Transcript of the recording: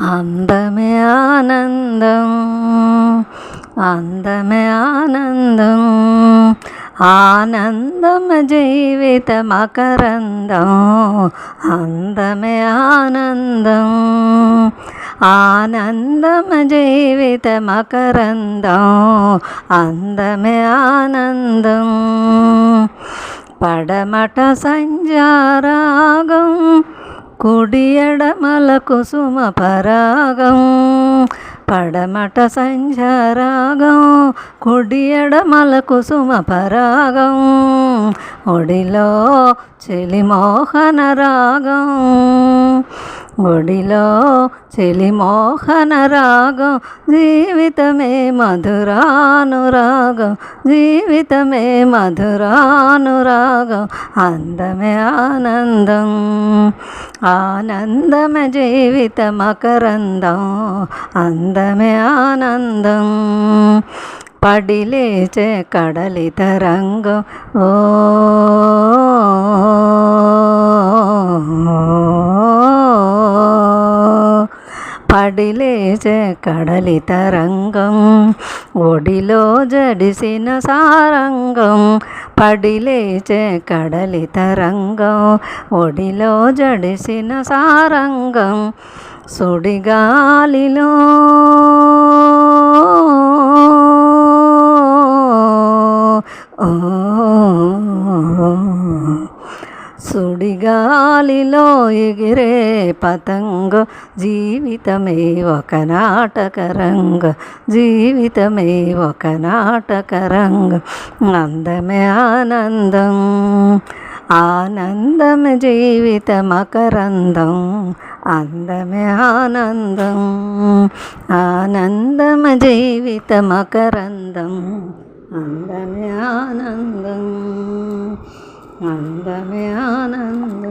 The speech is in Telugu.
అందమే ఆనందం అందమే ఆనందం ఆనందం జీవిత మకరందం అందమే ఆనందం ఆనందం జీవిత మకరందం అందమే ఆనందం. పడమట సంజారాగం కుడియడమల కుసుమ పరాగం పడమట సంధ్యారాగం కుడియడమల కుసుమ పరాగం ఒడిలో చెలిమోహన రాగం. ఒడిలో చెలిమోహన రాగం జీవితమే మధురానురాగం జీవితమే మధురానురాగం అందమే ఆనందం ఆనందమే జీవిత మకరందం అందమే ఆనందం పడిలేచే కడలి తరంగం ఓ పడిలేచే కడలి తరంగం ఒడిలో జడిసిన సారంగం పడిలేచే కడలి తరంగం ఒడిలో జడిసిన సారంగం సుడిగాలిలో. ఓ సుడిగాలిలో ఎగిరే పతంగ. జీవితమే ఒక నాటకరంగ జీవితమే ఒక నాటకరంగ అందమే ఆనందం. ఆనందం జీవిత మకరందం. అందమే ఆనందం. ఆనందం జీవిత మకరందం. అందమే ఆనందం. అందమే ఆనందం